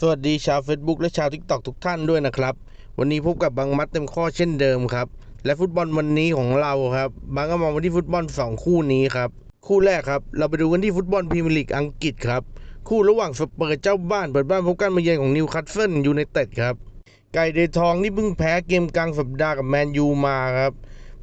สวัสดีชาว Facebook และชาว TikTok ทุกท่านด้วยนะครับ วันนี้พบกับบางมัดเต็มข้อเช่นเดิมครับ และฟุตบอลวันนี้ของเราครับ บางก็มองไปที่ฟุตบอล 2 คู่นี้ครับ คู่แรกครับ เราไปดูกันที่ฟุตบอลพรีเมียร์ลีกอังกฤษครับ คู่ระหว่างสเปอร์เจ้าบ้านเปิดบ้านพบกันมาเยือนของนิวคาสเซิลยูไนเต็ดครับ ไก่เดทองนี่เพิ่งแพ้เกมกลางสัปดาห์กับแมนยูมาครับ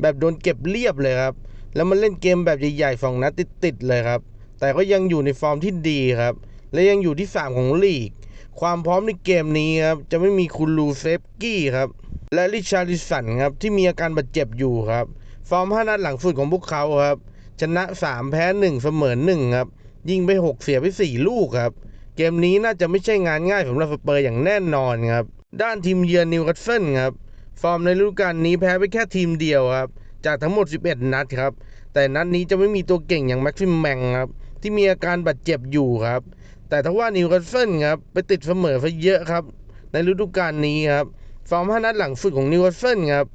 แบบโดนเก็บเรียบเลยครับ แล้วมันเล่นเกมแบบใหญ่ๆสองนัดติดๆเลยครับ แต่ก็ยังอยู่ในฟอร์มที่ดีครับ และยังอยู่ที่ 3 ของลีก ความพร้อมในเกมนี้ครับ จะไม่มีคุณลูเซฟกี้ครับ และริชาริสันครับ ที่มีอาการบาดเจ็บอยู่ครับ ฟอร์ม 5 นัดหลังสุดของพวกเขาครับ ชนะ 3 แพ้ 1 เสมอ 1 ครับ ยิงไป 6 เสียไป 4 ลูกครับ เกมนี้น่าจะไม่ใช่งานง่ายสำหรับสเปอร์อย่างแน่นอนครับ ด้านทีมเยือนนิวคาสเซิลครับ ฟอร์มในฤดูกาลนี้แพ้ไปแค่ทีมเดียวครับ จากทั้งหมด 11 นัดครับ แต่นัดนี้จะไม่มีตัวเก่งอย่างแม็กซิมแมงครับ ที่มีอาการบาดเจ็บอยู่ครับ แต่ถ้าว่านิวคาสเซิลครับไปติดเสมอซะเยอะครับ ในฤดูกาลนี้ครับฟอร์ม5นัดหลังสุดของนิวคาสเซิลครับ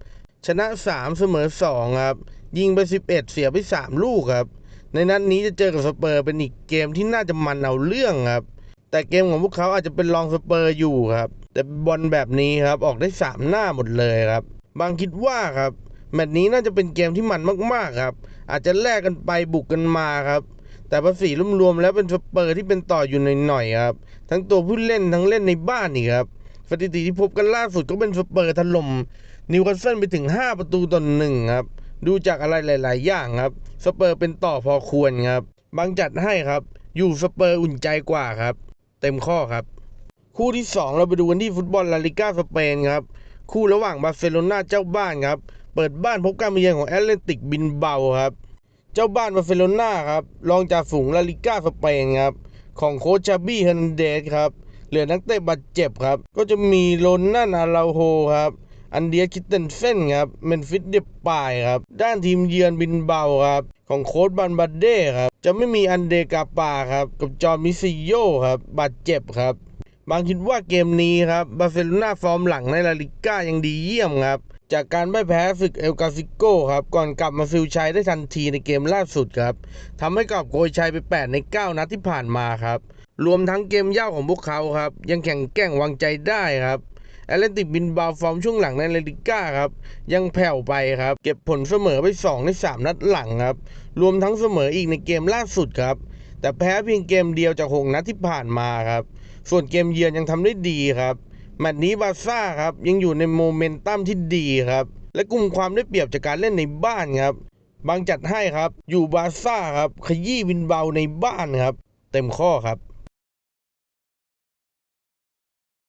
ชนะ 3 เสมอ 2 ครับ ยิงไป 11 เสียไป 3 ลูกครับ ในนัดนี้จะเจอกับสเปอร์เป็นอีกเกมที่น่าจะมันเอาเรื่องครับ แต่เกมของพวกเขาอาจจะเป็นรองสเปอร์อยู่ครับ แต่บอลแบบนี้ครับออกได้ 3 หน้าหมดเลยครับ บางคิดว่าครับแมตช์นี้น่าจะเป็นเกมที่มันมากๆครับ อาจจะแลกกันไปบุกกันมาครับ แต่ภาษีรวมๆแล้วเป็นสเปอร์ที่เป็นต่ออยู่หน่อยๆครับ ทั้งตัวผู้เล่นทั้งเล่นในบ้านอีกครับสถิติที่พบกันล่าสุดก็เป็นสเปอร์ถล่มนิวคาสเซิลไปถึง 5 ประตูต่อหนึ่งครับ ดูจากอะไรหลาย ๆ อย่างครับ สเปอร์เป็นต่อพอควรครับ บางจัดให้ครับ อยู่สเปอร์อุ่นใจกว่าครับ เต็มข้อครับ คู่ที่ 2 เราไปดูกันที่ฟุตบอลลาลิก้าสเปนครับ คู่ระหว่างบาร์เซโลนาเจ้าบ้านครับ เปิดบ้านพบการมาเยือนของแอตเลติกบินเบาครับ จ้าบ้านบาร์เซโลนาครับ รองจากฝูงลาลิก้าสเปนครับ ของโคชาบี้เฮร์นันเดสครับ เหลือนักเตะบาดเจ็บครับ ก็จะมีโรนันอาราโฮครับ อันเดียคิตเตนเฟนครับเมนฟิสเดปายครับ ด้านทีมเยือนบินเบาครับ ของโค้ชบันบาเด้ครับ จะไม่มีอันเดกาปาครับ กับจอมิซิโยครับบาดเจ็บครับบางคิดว่าเกมนี้ครับบาร์เซโลนาฟอร์มหลังในลาลิก้ายังดีเยี่ยมครับ จากการไม่แพ้ศึกเอลกาซิโกครับ ก่อนกลับมาฟิวชัยได้ทันทีในเกมล่าสุดครับทำให้กอบโกยชัยไป 8 ใน 9 นัดที่ผ่านมาครับ รวมทั้งเกมเย่าของพวกเขาครับ ยังแข่งแกร่งวางใจได้ครับแอตเลติกบินบาวฟอร์มช่วงหลังในเลาลิก้าครับ ยังแผ่วไปครับ เก็บผลเสมอไป 2 ใน 3 นัดหลังครับ รวมทั้งเสมออีกในเกมล่าสุดครับ แต่แพ้เพียงเกมเดียวจาก 6 นัดที่ผ่านมาครับ ส่วนเกมเยือนยังทำได้ดีครับ แมตช์นี้บาร์ซ่าครับยังอยู่ในโมเมนตัมที่ดีครับ และกลุ่มความได้เปรียบจากการเล่นในบ้านครับ บางจัดให้ครับอยู่บาร์ซ่าครับขยี้วินเบาในบ้านครับ เต็มข้อครับ